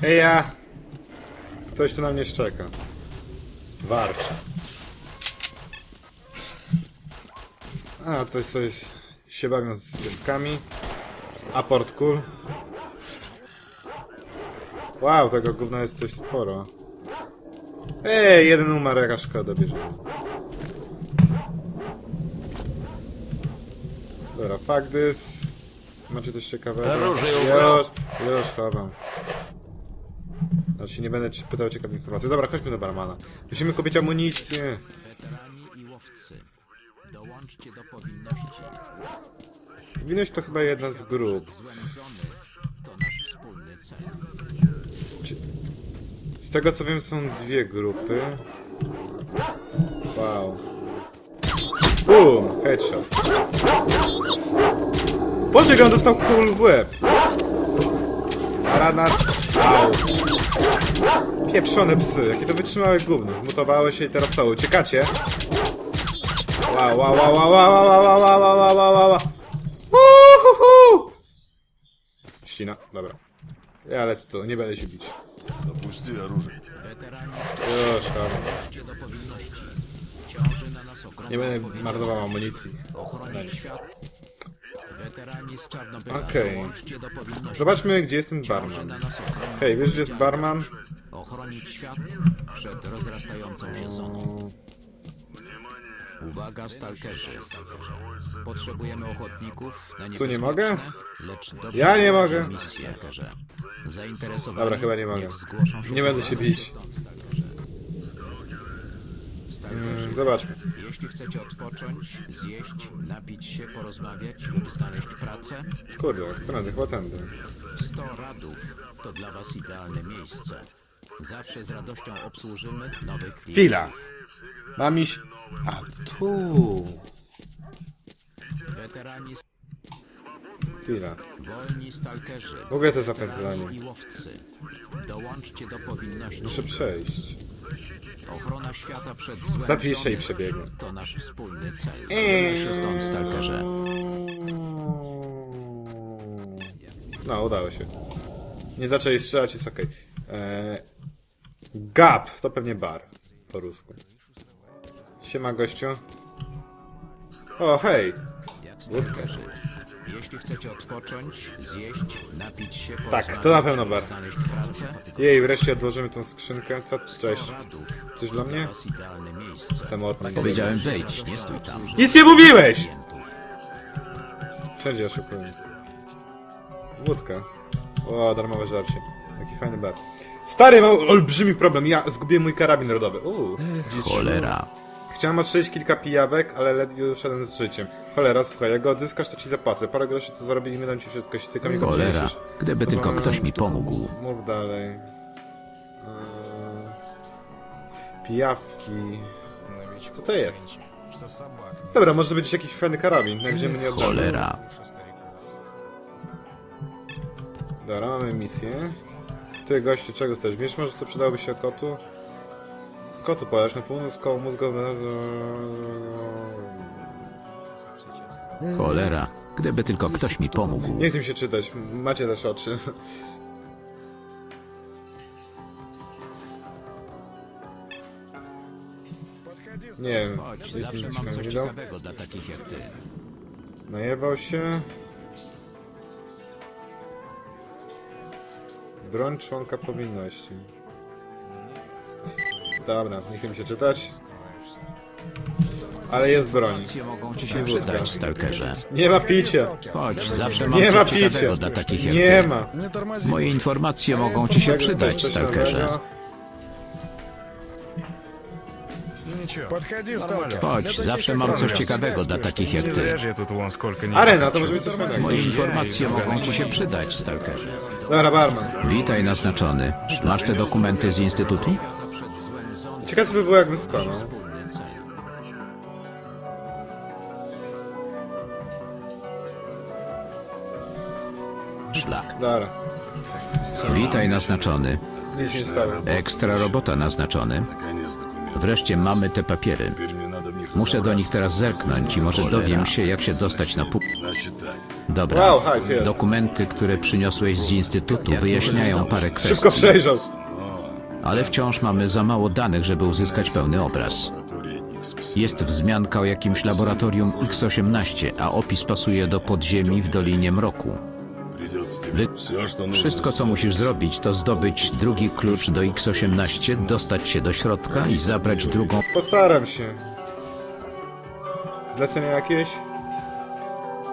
Hej ja! Ktoś tu na mnie szczeka. Warczy. A, tutaj sobie się bawią z pieskami. Aport kul. Wow, tego gówna jest coś sporo. Ej, jeden umarł, jaka szkoda, bierzemy. Dobra, fuck this. Macie coś ciekawego? Już, już chowam. Znaczy nie będę pytał o ciekawe informacje. Dobra, chodźmy do barmana. Musimy kupić amunicję. Weterani i łowcy. Dołączcie do powinności. Powinność to chyba jedna z grup. To nasz wspólny cel. Z tego co wiem są dwie grupy. Wow. Boom! Headshot. Boże, jak on dostał kul w łeb! Granat. Au. Pieprzone psy, jakie to wytrzymałe gówno. Zmutowały się i teraz co, uciekacie? Wow, wow, wow, wow, wow, wow, wow, wow, wow, wow, wow, wow, wow. Uhuhu! Ścina, dobra. Ja lecę tu, nie będę się bić. Опусти оружие. Weterani Już, dobra. dołączcie do powinności. Ciąży na nas ogromna Nie będę odpowiedzialność. marnował amunicji. Ochronić świat. Weterani z Czarnobyla Okej. dołączcie do powinności. Zobaczmy, gdzie jest ten Ciąży barman. na nas ogromna Hej, wiesz, gdzie jest barman? Ochronić świat przed rozrastającą się zoną. Uwaga, stalkerzy. Potrzebujemy ochotników na Tu nie niebezpieczne, mogę? lecz dobrze Ja nie mogę. misje, stalkerze. Zainteresowani Dobra, chyba nie mogę. niech zgłoszą się Nie będę się bić. 7, stalkerze. Stalkerzy, Mm, Zobaczmy. jeśli chcecie odpocząć, zjeść, napić się, porozmawiać lub znaleźć pracę, Kurde, którędy? Chyba tędy. 100 radów to dla was idealne miejsce. Zawsze z radością obsłużymy nowych klientów. Chwila! Mam iść... A tu... Weterani Chwila. Wolni stalkerzy. W ogóle to weterani zapętlenie. i łowcy. Dołączcie do powinności. Muszę przejść. Ochrona świata przed złem Zapiszę i przebiegnę. To nasz wspólny cel. Eee. Zabieraj się stąd, stalkerze. No, udało się. Nie zaczęli strzelać, jest okej. Eee, Gap! To pewnie bar. Po rusku. Siema, gościu. O, hej! Jak stalkerzy. Jeśli chcecie odpocząć, zjeść, napić się, Tak, to na pewno bar. znaleźć pracę, Jej, wreszcie odłożymy tą skrzynkę. Co? Cześć. 100 radów. Coś dla mnie? was idealne miejsce. Samotny. Powiedziałem wejdź, nie stój tam. Nic nie mówiłeś! Klientów. Wszędzie oszukuję. Wódka. O, darmowe żarcie. Jaki fajny bar. Stary, mam olbrzymi problem. Ja zgubiłem mój karabin rodowy. Uuu. Cholera. Chciałem odstrzelić kilka pijawek, ale ledwie uszedłem z życiem. Cholera, słuchaj, jak go odzyskasz, to ci zapłacę. Parę groszy to zarobimy, dam ci wszystko, jeśli tylko mi Cholera. Gdyby tylko Pozwolę- ktoś mi pomógł. Mów dalej. Eee, Pijawki. Co to jest? Dobra, może być jakiś fajny karabin, jak ziemi nie oddamy. Cholera. Dobra, mamy misję. Ty, gościu, czego chcesz? Wiesz, może co przydałoby się kotu? Kotu powiesz, na północ koło mózgu... Cholera. Gdyby tylko ktoś mi pomógł. Nie chcę mi się czytać, macie też oczy. Nie wiem, Chodź, mi mam coś widał. ciekawego dla takich jak ty. Najebał się. Broń członka powinności. Dobra, nie chcę mi się czytać. Ale jest broń. Informacje mogą ci się Wódka. przydać, stalkerze. Nie ma picia! Chodź, zawsze mam Nie ma coś ciekawego picia! dla takich jak Nie ty. ma! Не тормози. Moje informacje mogą ci się Jak chcesz przydać, coś stalkerze. nowego? Ничего. Подходи, сталкер. Chodź, zawsze mam coś ciekawego dla takich jak Не ty. зря же я тут вон сколько не Arena, to może być coś fajnego. Moje informacje mogą ci się przydać, stalkerze. Dobra, barman. Witaj, naznaczony. Masz te dokumenty z Instytutu? Ciekawe by było jakbym skonał. No. Szlak. Witaj naznaczony. nic. Ekstra robota naznaczony. Wreszcie mamy te papiery. Muszę do nich teraz zerknąć i może dowiem się, jak się dostać na pół. Dobra. Dokumenty, które przyniosłeś z instytutu, wyjaśniają parę Szybko przejrzał ale wciąż mamy za mało danych, żeby uzyskać pełny obraz. Jest wzmianka o jakimś laboratorium X-18, a opis pasuje do podziemi w Dolinie Mroku. Wszystko, co musisz zrobić, to zdobyć drugi klucz do X-18, dostać się do środka i zabrać drugą... Postaram się. Zlecenie jakieś?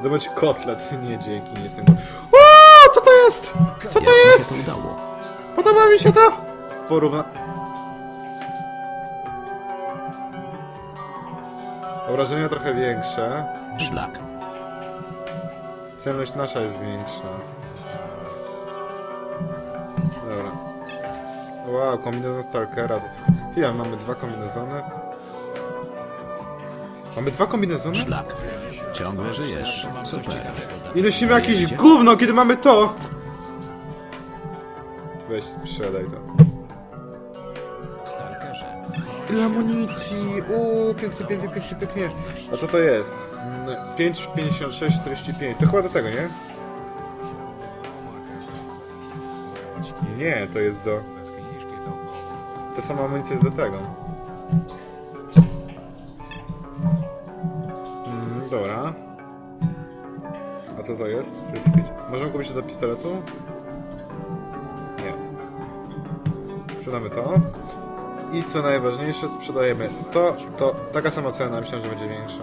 Zdobądź kotlet. Nie, dzięki, nie jestem... Uuu, co to jest? Co to jest? Podoba mi się to! Porówna... Obrażenia trochę większe. Szlak. Celność nasza jest większa. Dobra. Wow, kombinezon Stalkera to trochę... Mamy dwa kombinezony. Mamy dwa kombinezony? Szlak. Ciągle żyjesz. Super. I nosimy jakieś gówno, kiedy mamy to! Weź sprzedaj to. Ile amunicji! Uuu, pięknie, pięknie, pięknie, pięknie. A co to jest? Mm, 5, 56, 45. To chyba do tego, nie? Nie, to jest do... Ta sama amunicja jest do tego. Mm, dobra. A co to jest? 45. Możemy kupić to do pistoletu? Nie. Sprzedamy to. I co najważniejsze, sprzedajemy to, to, taka sama cena, myślałem, że będzie większa.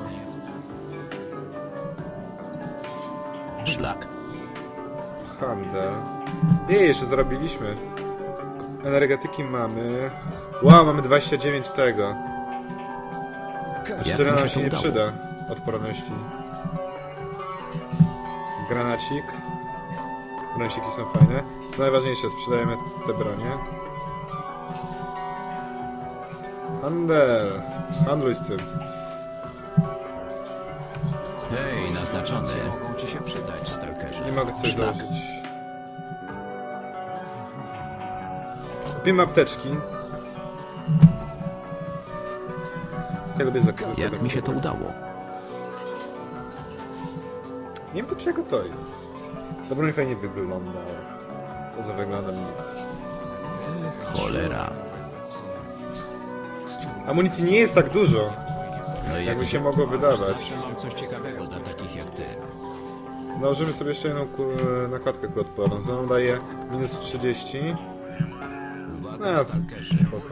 Szlak. Handel. Jej, jeszcze zrobiliśmy. Energetyki mamy. Wow, mamy 29 tego. A Jak mi nam się się nie przyda. Odporności. Granacik. Brońsiki są fajne. Co najważniejsze, sprzedajemy te bronie. Handel. Handluj z tym. Hej, naznaczony. Mogą ci się przydać, Stalkerze. Nie mogę coś Szlak. założyć. Kupimy apteczki. Ja lubię zakrywać. Jak mi się to udało? Nie wiem do czego to jest. To broń fajnie wygląda. Poza wyglądem nic. Cholera. Amunicji nie jest tak dużo. No i Jakby się mogło wydawać. Zawsze mam coś ciekawego dla takich jak ty. Nałożymy sobie jeszcze jedną ku- nakładkę kuloodporną. To nam daje minus 30. Uwaga, No, Stalkerze. spoko.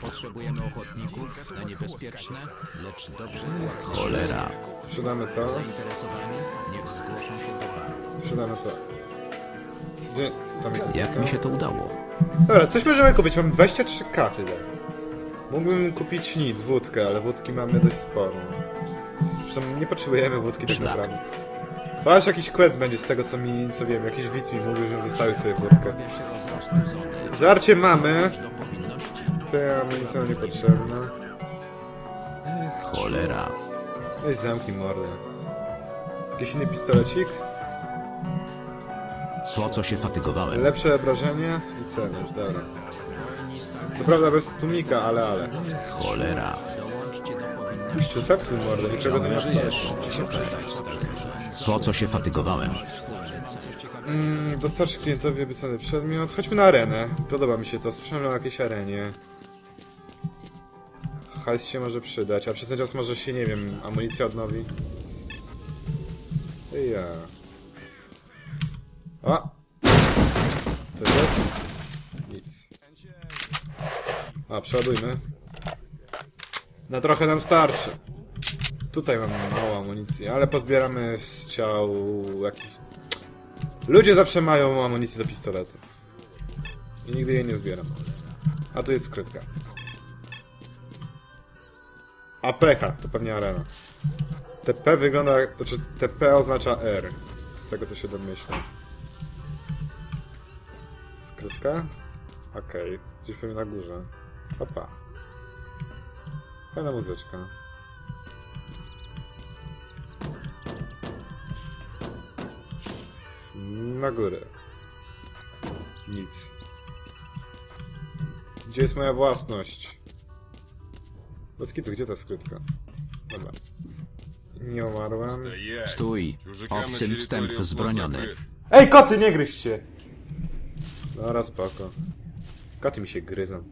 Potrzebujemy ochotników na niebezpieczne, lecz dobrze Cholera. Sprzedamy to. Zainteresowani? Niech zgłoszą się do baru. Sprzedamy to. Gdzie? Tam jest Jak mi się to udało? Dobra, coś możemy kupić. Mam 23 kafle. Mógłbym kupić nic, wódkę, ale wódki mamy dość sporo. Zresztą nie potrzebujemy wódki tak Szlak. naprawdę. Aż jakiś quest będzie z tego co mi, co wiem, jakiś widz mi mówił, że zostawił sobie wódkę. Żarcie mamy. Te amunicja nam niepotrzebna. Cholera. Weź zamknij mordę. Jakiś inny pistolecik? Po co się fatygowałem? Lepsze obrażenie i celność, dobra. Co prawda bez tłumika, ale ale. Cholera. Dołączcie do powinności. Gościu, zamknij mordę, niczego nie Ciągle ma żyjesz. Super. Po co się fatygowałem? Mm, dostarczy klientowi obiecany przedmiot. Chodźmy na arenę. Podoba mi się to. Słyszałem o jakiejś arenie. Hajs się może przydać, a przez ten czas może się, nie wiem, amunicja odnowi. Ja. A! Co jest? A, przeładujmy. Na trochę nam starczy. Tutaj mamy mało amunicji, ale pozbieramy z ciał jakiś Ludzie zawsze mają amunicję do pistoletu. I nigdy jej nie zbieram. A tu jest skrytka. A to pewnie arena. TP wygląda, to czy TP oznacza R. Z tego co się domyślam. Skrytka? Okej, gdzieś pewnie na górze. Opa. Fajna muzyczka. Na górę. Nic. Gdzie jest moja własność? Boskitu, gdzie ta skrytka? Dobra. Nie umarłem. Stój. Obcym wstęp wzbroniony. Ej, koty, nie gryźcie! Dobra, no, spoko. Koty mi się gryzą.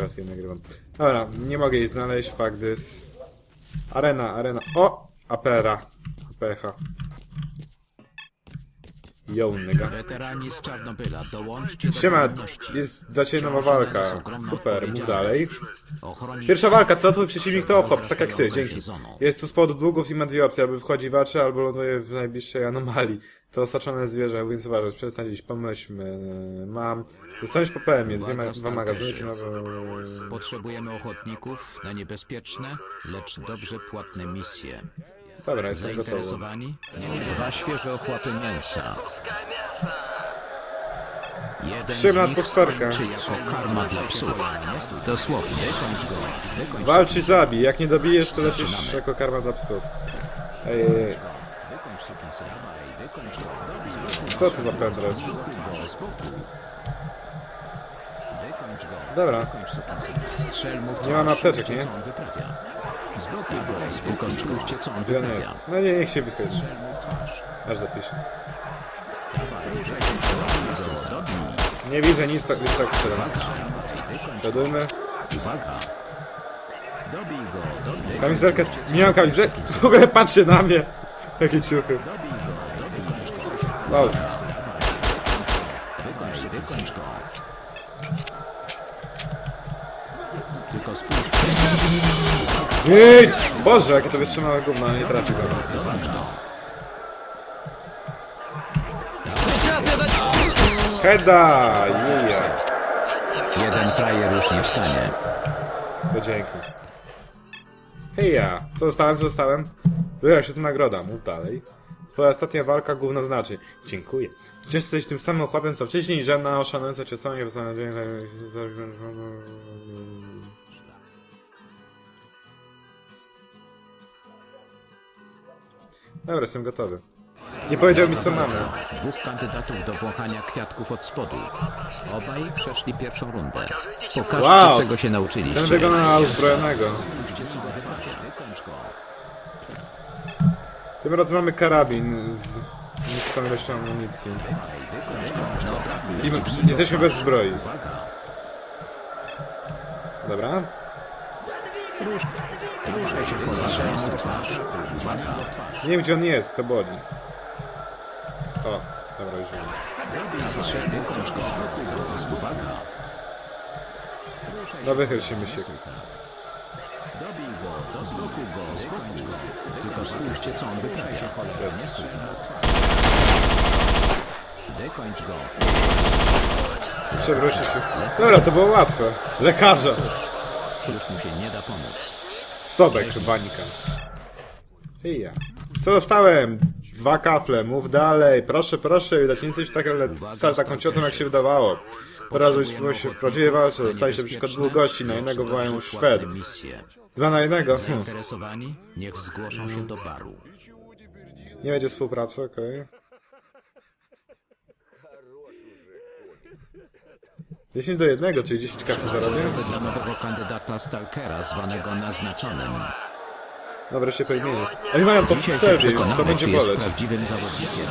Koty nagrywam. Dobra, nie mogę jej znaleźć, fuck this. Arena, arena. O! Apera. APH. Yo, nigga. Weterani z Czarnobyla, dołączcie do Siema, jest dla ciebie nowa walka. Super, mów dalej. Ochronić Pierwsza walka, co twój przeciwnik to ochop, tak jak ty, dzięki. Jest tu powodu długów i ma dwie opcje, albo wchodzi w oczy, albo ląduje w najbliższej anomalii. To osaczone zwierzę, więc uważaj, przestań dziś, pomyślmy. Mam... Dostaniesz po PM-ie, dwie ma- dwa magazynki, no... Potrzebujemy ochotników na niebezpieczne, lecz dobrze płatne misje. Dobra, jestem gotowy. Zainteresowani? Dwa świeże ochłapy mięsa. Jeden Trzymam z nich atmosferkę. skończy jako karma dla psów. Dosłownie. Wykończ go. Wykończ Walcz i zabij, jak nie dobijesz, to lecisz jako karma dla psów. Ej, ej, ej. Wykończ sukinsyn. Dawaj, wykończ go. Dobij co to za pendrive? z boku go, z boku. Wykończ go. Dobra. Wykończ sukinsyn. Strzel mu w Nie mam twarz. apteczek, Wiecie, nie? co on wyprawia. Z boku go, z boku. Spójrzcie, co on wyprawia. jest? No nie, niech się wychyli. Strzel mu w twarz. Aż zapiszę. Go. Nie widzę nic, tak, nic tak strzelam. Przodujmy. Uwaga! Dobij go, dobij Kamizelkę, nie mam kamizelki. W ogóle patrzcie na mnie. Jakie ciuchy. Dobij go, dobij go. Wow. Wykończ, wykończ go. Ej! Boże, jakie to wytrzymałe gówno, ale nie trafi go. Heda! Juja. Jeden frajer już nie wstanie. To dzięki. Hej ja, co dostałem, co dostałem? Wybrał się tu nagroda, mów dalej. Twoja ostatnia walka gówno znaczy. Dziękuję. Wciąż jesteś tym samym chłopem co wcześniej żadna oszanująca cię są nie postanowienia. Dobra, jestem gotowy. Nie powiedział mi co mamy. Dwóch kandydatów do wąchania kwiatków od spodu. Obaj przeszli pierwszą rundę. Pokażcie, Wow. czego się nauczyliście. Ten wygląda na uzbrojonego. Spójrzcie, co wyprawia. Wykończ go. Tym razem mamy karabin z niską ilością amunicji. Wykończ go. I jesteśmy bez zbroi. Uwaga. Dobra. Ruszaj się, cholera, w twarz. Uwaga. Nie wiem gdzie on jest, to boli. O, dobra, już wiem. Strzel, wykończ go. Uwaga. No wychyl się myśl. Dobij go, do zboku go, wykończ go. Tylko spójrzcie, co on wyprawia. Nie strzel mu w twarz. Wykończ go. Się. Dobra, to było łatwe. Lekarza. Już mu się nie da pomóc. Sobek, banika. I ja. Co dostałem? Dwa kafle, mów dalej. Proszę, proszę, widać nie jesteś tak, ale wcale taką ciotą jak się wydawało. Porażę się w prawdziwej walce, dostaliście przeciwko dwóch gości, na jednego wołają już Szwed. Dwa na jednego. Hm. Zainteresowani? Niech zgłoszą się do baru. Nie będzie współpracy, okej. 10 do 1, czyli 10 kafli zarobię. Dla nowego kandydata Stalkera, zwanego naznaczonym. No wreszcie po imieniu. Oni mają to w więc to będzie jest boleć. prawdziwym zawodnikiem.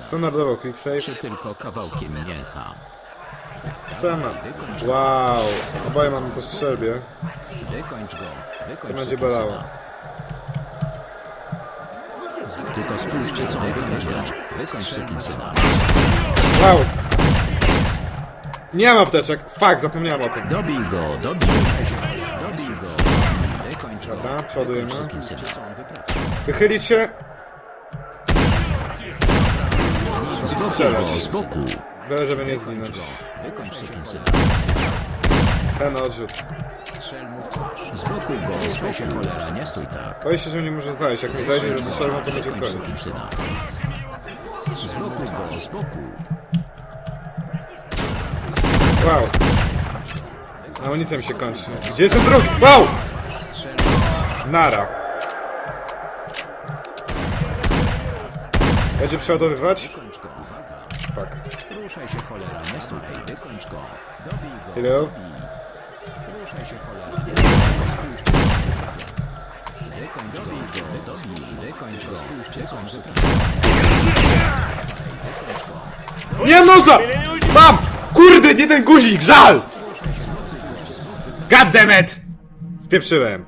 Standardowo quick save. Czy tylko kawałkiem mięcha. Co ja mam? Wow, oboje mamy po strzelbie. Wykończ go. Wykończ To będzie bolało. Tylko spójrzcie, co on. Wykończ sukinsyna. Wow! Nie mam apteczek! Fuck, zapomniałem o tym. Dobij go, dobij. Dobij go. Wykończ go. Dobra, przodujemy. Wykończ. Wychylić się strzelać. boku. Byle, żeby nie zginąć. Wykończ. Ten odrzut. Strzel mu w twarz. Z boku go, z boku cholera, nie stój tak. Boję się, że mnie może zajść. Jak mi zajdzie, że strzelę, to będzie Wykończ koniec. Z boku go, z boku. Wow. Amunicja mi się kończy. Gdzie jest ten drut? Wow! Nara. Będzie przeładowywać? Go. Fuck. Ruszaj się cholera, stój. Wykończ go. Dobij go. Ruszaj się cholera. Spójrz, wyprawia. Wykończ go, dobij, wykończ go. Spójrzcie, co on wyprawia. Wykończ go. Nie noża! Mam! Kurde, nie ten guzik, żal! God damn it! Spieprzyłem.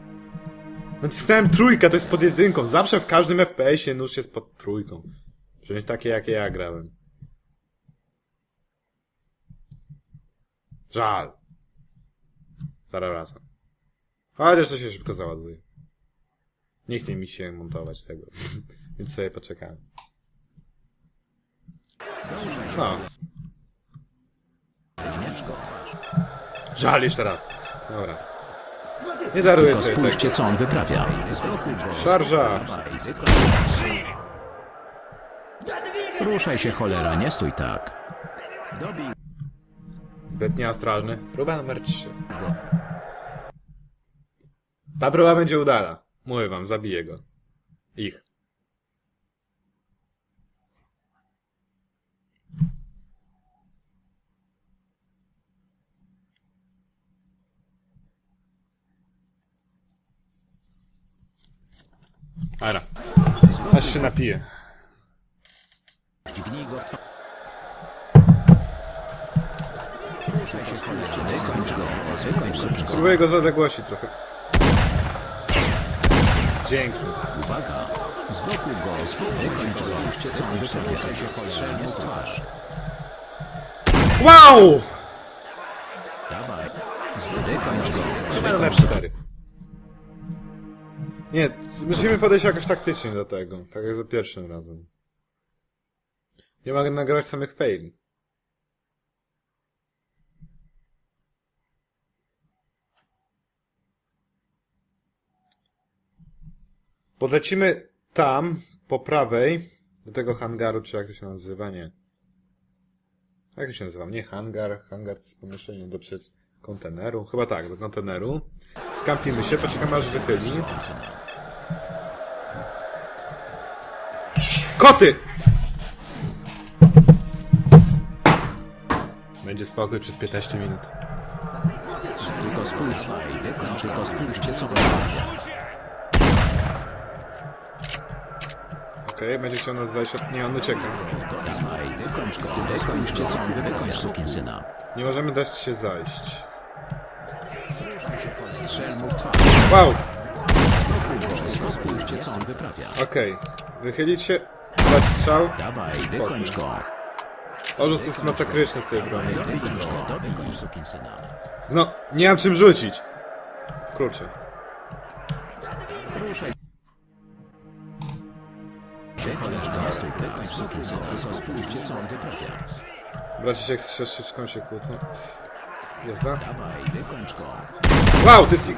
Nacisnąłem trójka, to jest pod jedynką. Zawsze w każdym FPS-ie nóż jest pod trójką. Przynajmniej takie, jakie ja grałem. Żal. Zaraz wracam. Chociaż to się szybko załaduje. Nie chce mi się montować tego. Więc sobie poczekałem. No. Miecz go w twarz. Żal jeszcze raz. Dobra. Nie daruję Tylko sobie spójrzcie, tego. co on wyprawia. Szarża. Ruszaj się, cholera, nie stój tak. Dobij Zbyt nieostrożny. Próba numer 3. go. Ta próba będzie udana. Mówię wam, zabiję go. Ich. Ara. Aż się napiję. Dźgnij go w twarz. Wykończ go. Wykończ go. Spróbuję go z odległości trochę. Dzięki. Uwaga! Z boku go, z boku wykończ go. W twarz. Wow! Dawaj. Z boku wykończ go. Chyba numer 4. Nie, musimy podejść jakoś taktycznie do tego. Tak jak za pierwszym razem. Nie mogę nagrać samych faili. Podlecimy tam, po prawej, do tego hangaru, czy jak to się nazywa, nie. Jak to się nazywa? Nie hangar, hangar to jest pomieszczenie do przed konteneru, chyba tak, do konteneru. Skampimy się, poczekamy aż wychyli. Koty! Będzie spokój przez 15 minut. Tylko spójrz, wykończ, tylko spójrzcie, co. Okej, będzie chciał nas zajść od... Nie, on ucieka. Dawaj, wykończ go. Wykończcie, co on wykończ, sukinsyna. Nie możemy dać się zajść. Strzel mu w twarz. Wow! Go, tylko spójrzcie, co on wyprawia. Okej. Wychylić się, dać strzał. Dawaj, wykończ go. Orzut jest masakryczny z tej broni. Wykończ go, wykończ sukinsyna. No, nie mam czym rzucić. Klucze. Ruszaj. Wykończ go, stój, wykończ sukinsyna. Tylko spójrzcie, co on wyprawia. Bracie się z siostrzyczką się kłócą. Jazda? Dawaj, wykończ go. Wow, ty si...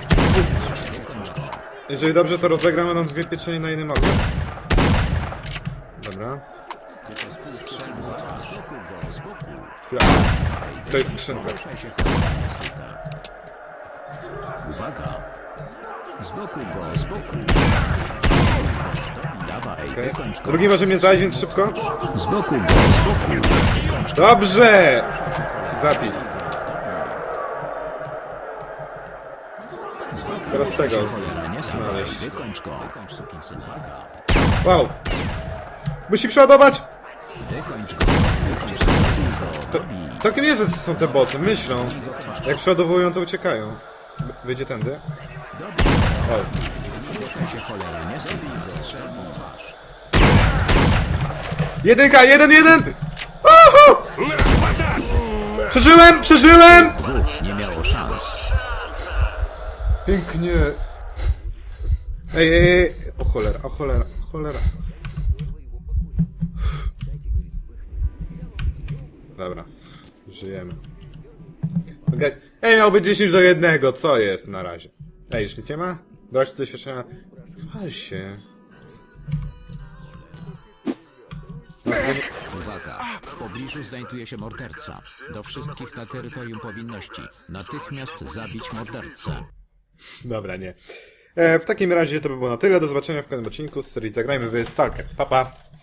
Jeżeli dobrze to rozegram, będą dwie pieczenie na jednym ogniu. Dobra. Chwila. To jest skrzynka. Uwaga. Z boku go, z boku. Dawaj, go. Drugi może mnie zajść, więc szybko. Z boku go, z boku. Dobrze! Zapis. Teraz tego nie znaleźć. Wykończ go. Wykończ. Wow. Musi przeładować! Wykończ go. Sukinsyn. Dobij. Całkiem niezłe są te boty, myślą. Jak przeładowują, to uciekają. Wyjdzie tędy? O, Ruszaj się, cholera, nie stój. Strzel mu w twarz. Jedynka, jeden, jeden! Uhu! Przeżyłem, przeżyłem! Dwóch nie miało szans. Pięknie. Ej, ej, ej. O cholera, o cholera, o cholera. Dobra, żyjemy. Okej. Ej, miał być 10 do 1, co jest na razie? Ej, już nic nie ma? Brać do doświadczenia. Wal się. Uwaga! W pobliżu znajduje się morderca. Do wszystkich na terytorium powinności. Natychmiast zabić mordercę. Dobra, nie. E, w takim razie to by było na tyle. Do zobaczenia w kolejnym odcinku z serii Zagrajmy w Stalker. Pa, pa.